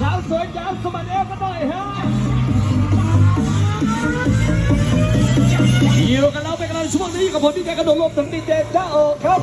สาวสวยยาวสมัครเอวกันหน่อยฮะอากันแล้วเป็นกลยช่วงนี้กับผมดีเจกระโดดลมถึงดีเจจ้าเอครับ